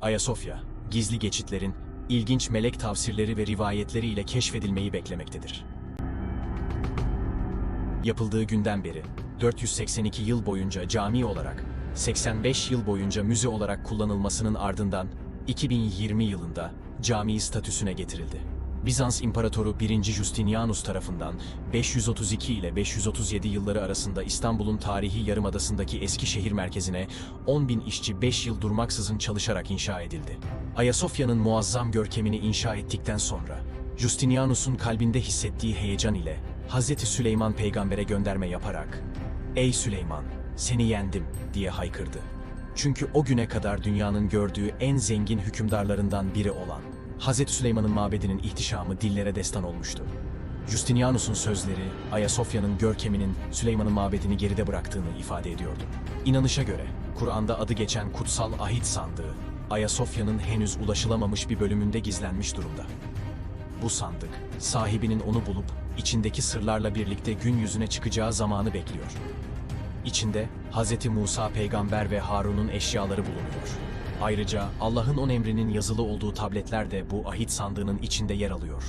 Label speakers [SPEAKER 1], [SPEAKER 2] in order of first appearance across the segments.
[SPEAKER 1] Ayasofya, gizli geçitlerin, ilginç melek tavsirleri ve rivayetleriyle keşfedilmeyi beklemektedir. Yapıldığı günden beri 482 yıl boyunca cami olarak, 85 yıl boyunca müze olarak kullanılmasının ardından 2020 yılında cami statüsüne getirildi. Bizans İmparatoru 1. Justinianus tarafından 532 ile 537 yılları arasında İstanbul'un tarihi yarımadasındaki eski şehir merkezine 10 bin işçi 5 yıl durmaksızın çalışarak inşa edildi. Ayasofya'nın muazzam görkemini inşa ettikten sonra, Justinianus'un kalbinde hissettiği heyecan ile Hz. Süleyman peygambere gönderme yaparak ''Ey Süleyman, seni yendim'' diye haykırdı. Çünkü o güne kadar dünyanın gördüğü en zengin hükümdarlarından biri olan Hz. Süleyman'ın mabedinin ihtişamı dillere destan olmuştu. Justinianus'un sözleri, Ayasofya'nın görkeminin Süleyman'ın mabedini geride bıraktığını ifade ediyordu. İnanışa göre, Kur'an'da adı geçen kutsal ahit sandığı, Ayasofya'nın henüz ulaşılamamış bir bölümünde gizlenmiş durumda. Bu sandık, sahibinin onu bulup, içindeki sırlarla birlikte gün yüzüne çıkacağı zamanı bekliyor. İçinde Hz. Musa peygamber ve Harun'un eşyaları bulunuyor. Ayrıca Allah'ın on emrinin yazılı olduğu tabletler de bu ahit sandığının içinde yer alıyor.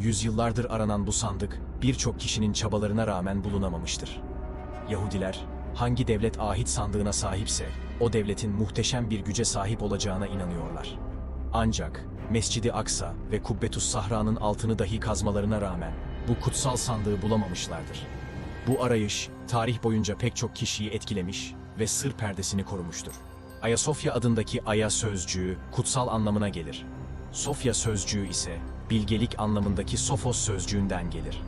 [SPEAKER 1] Yüzyıllardır aranan bu sandık birçok kişinin çabalarına rağmen bulunamamıştır. Yahudiler hangi devlet ahit sandığına sahipse o devletin muhteşem bir güce sahip olacağına inanıyorlar. Ancak Mescidi Aksa ve Kubbetus Sahra'nın altını dahi kazmalarına rağmen bu kutsal sandığı bulamamışlardır. Bu arayış tarih boyunca pek çok kişiyi etkilemiş ve sır perdesini korumuştur. Ayasofya adındaki Aya sözcüğü kutsal anlamına gelir. Sofya sözcüğü ise bilgelik anlamındaki Sofos sözcüğünden gelir.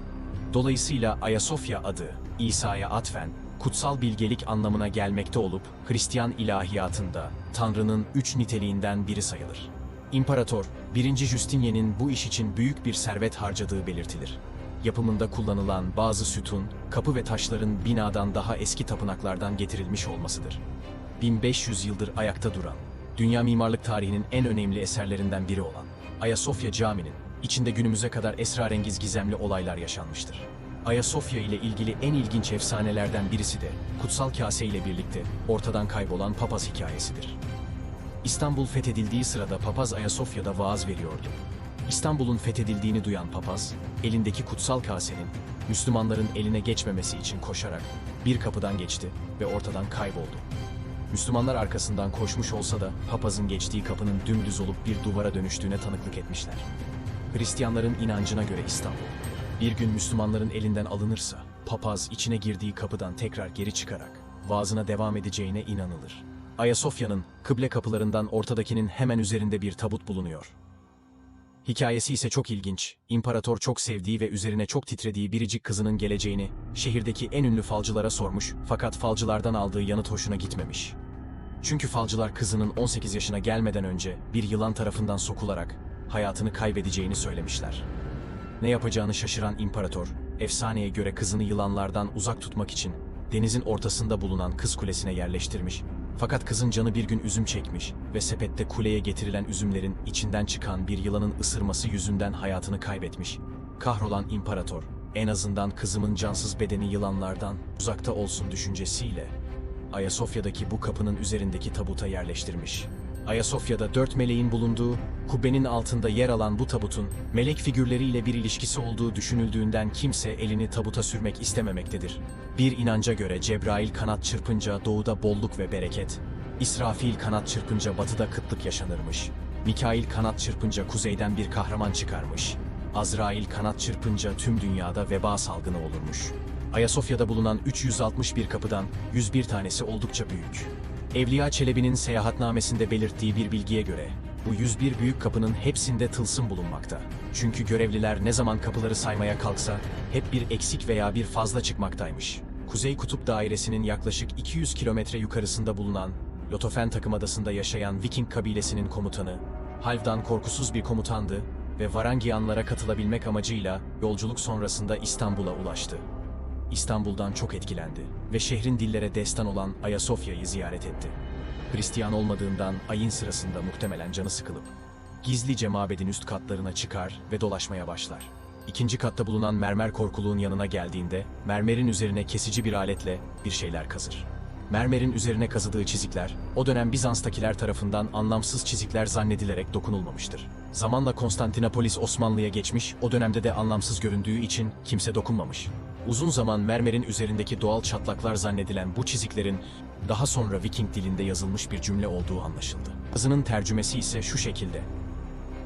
[SPEAKER 1] Dolayısıyla Ayasofya adı İsa'ya atfen kutsal bilgelik anlamına gelmekte olup Hristiyan ilahiyatında Tanrı'nın üç niteliğinden biri sayılır. İmparator 1. Justinian'in bu iş için büyük bir servet harcadığı belirtilir. Yapımında kullanılan bazı sütun, kapı ve taşların binadan daha eski tapınaklardan getirilmiş olmasıdır. 1500 yıldır ayakta duran, dünya mimarlık tarihinin en önemli eserlerinden biri olan Ayasofya Camii'nin içinde günümüze kadar esrarengiz gizemli olaylar yaşanmıştır. Ayasofya ile ilgili en ilginç efsanelerden birisi de kutsal kase ile birlikte ortadan kaybolan papaz hikayesidir. İstanbul fethedildiği sırada papaz Ayasofya'da vaaz veriyordu. İstanbul'un fethedildiğini duyan papaz, elindeki kutsal kasenin Müslümanların eline geçmemesi için koşarak bir kapıdan geçti ve ortadan kayboldu. Müslümanlar arkasından koşmuş olsa da papazın geçtiği kapının dümdüz olup bir duvara dönüştüğüne tanıklık etmişler. Hristiyanların inancına göre İstanbul, bir gün Müslümanların elinden alınırsa, papaz içine girdiği kapıdan tekrar geri çıkarak vaazına devam edeceğine inanılır. Ayasofya'nın kıble kapılarından ortadakinin hemen üzerinde bir tabut bulunuyor. Hikayesi ise çok ilginç. İmparator çok sevdiği ve üzerine çok titrediği biricik kızının geleceğini şehirdeki en ünlü falcılara sormuş fakat falcılardan aldığı yanıt hoşuna gitmemiş. Çünkü falcılar kızının 18 yaşına gelmeden önce bir yılan tarafından sokularak hayatını kaybedeceğini söylemişler. Ne yapacağını şaşıran imparator, efsaneye göre kızını yılanlardan uzak tutmak için denizin ortasında bulunan kız kulesine yerleştirmiş. Fakat kızın canı bir gün üzüm çekmiş ve sepette kuleye getirilen üzümlerin içinden çıkan bir yılanın ısırması yüzünden hayatını kaybetmiş. Kahrolan imparator, en azından kızımın cansız bedeni yılanlardan uzakta olsun düşüncesiyle Ayasofya'daki bu kapının üzerindeki tabuta yerleştirmiş. Ayasofya'da dört meleğin bulunduğu, kubbenin altında yer alan bu tabutun, melek figürleriyle bir ilişkisi olduğu düşünüldüğünden kimse elini tabuta sürmek istememektedir. Bir inanca göre Cebrail kanat çırpınca doğuda bolluk ve bereket, İsrafil kanat çırpınca batıda kıtlık yaşanırmış, Mikail kanat çırpınca kuzeyden bir kahraman çıkarmış, Azrail kanat çırpınca tüm dünyada veba salgını olurmuş. Ayasofya'da bulunan 361 kapıdan 101 tanesi oldukça büyük. Evliya Çelebi'nin seyahatnamesinde belirttiği bir bilgiye göre bu 101 büyük kapının hepsinde tılsım bulunmakta. Çünkü görevliler ne zaman kapıları saymaya kalksa hep bir eksik veya bir fazla çıkmaktaymış. Kuzey Kutup Dairesi'nin yaklaşık 200 kilometre yukarısında bulunan Lotofen takımadasında yaşayan Viking kabilesinin komutanı, Halvdan korkusuz bir komutandı ve Varangianlara katılabilmek amacıyla yolculuk sonrasında İstanbul'a ulaştı. İstanbul'dan çok etkilendi ve şehrin dillere destan olan Ayasofya'yı ziyaret etti. Hristiyan olmadığından ayın sırasında muhtemelen canı sıkılıp gizlice mabedin üst katlarına çıkar ve dolaşmaya başlar. İkinci katta bulunan mermer korkuluğun yanına geldiğinde mermerin üzerine kesici bir aletle bir şeyler kazır. mermerin üzerine kazıdığı çizikler, o dönem Bizans'takiler tarafından anlamsız çizikler zannedilerek dokunulmamıştır. Zamanla Konstantinopolis Osmanlı'ya geçmiş, o dönemde de anlamsız göründüğü için kimse dokunmamış. Uzun zaman mermerin üzerindeki doğal çatlaklar zannedilen bu çiziklerin daha sonra Viking dilinde yazılmış bir cümle olduğu anlaşıldı. Yazının tercümesi ise şu şekilde.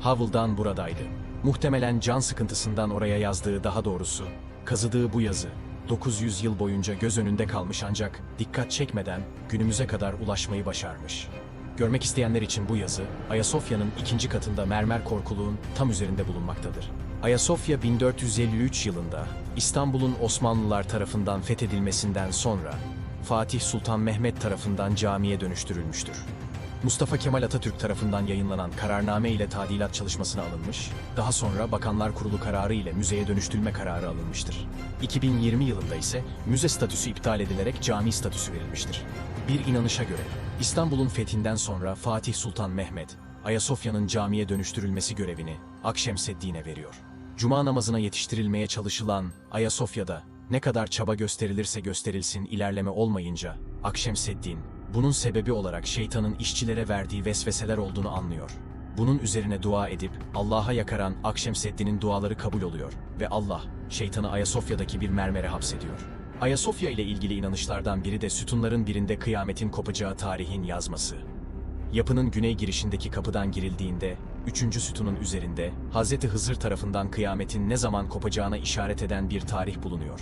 [SPEAKER 1] Havıl'dan buradaydı. Muhtemelen can sıkıntısından oraya yazdığı daha doğrusu, kazıdığı bu yazı 900 yıl boyunca göz önünde kalmış ancak dikkat çekmeden günümüze kadar ulaşmayı başarmış. Görmek isteyenler için bu yazı, Ayasofya'nın ikinci katında mermer korkuluğun tam üzerinde bulunmaktadır. Ayasofya 1453 yılında İstanbul'un Osmanlılar tarafından fethedilmesinden sonra Fatih Sultan Mehmet tarafından camiye dönüştürülmüştür. Mustafa Kemal Atatürk tarafından yayınlanan kararname ile tadilat çalışmasına alınmış, daha sonra Bakanlar Kurulu kararı ile müzeye dönüştürülme kararı alınmıştır. 2020 yılında ise müze statüsü iptal edilerek cami statüsü verilmiştir. Bir inanışa göre İstanbul'un fethinden sonra Fatih Sultan Mehmet, Ayasofya'nın camiye dönüştürülmesi görevini Akşemseddin'e veriyor. Cuma namazına yetiştirilmeye çalışılan Ayasofya'da ne kadar çaba gösterilirse gösterilsin ilerleme olmayınca Akşemseddin bunun sebebi olarak şeytanın işçilere verdiği vesveseler olduğunu anlıyor. Bunun üzerine dua edip Allah'a yakaran Akşemseddin'in duaları kabul oluyor ve Allah şeytanı Ayasofya'daki bir mermere hapsediyor. Ayasofya ile ilgili inanışlardan biri de sütunların birinde kıyametin kopacağı tarihin yazması. Yapının güney girişindeki kapıdan girildiğinde, üçüncü sütunun üzerinde, Hz. Hızır tarafından kıyametin ne zaman kopacağına işaret eden bir tarih bulunuyor.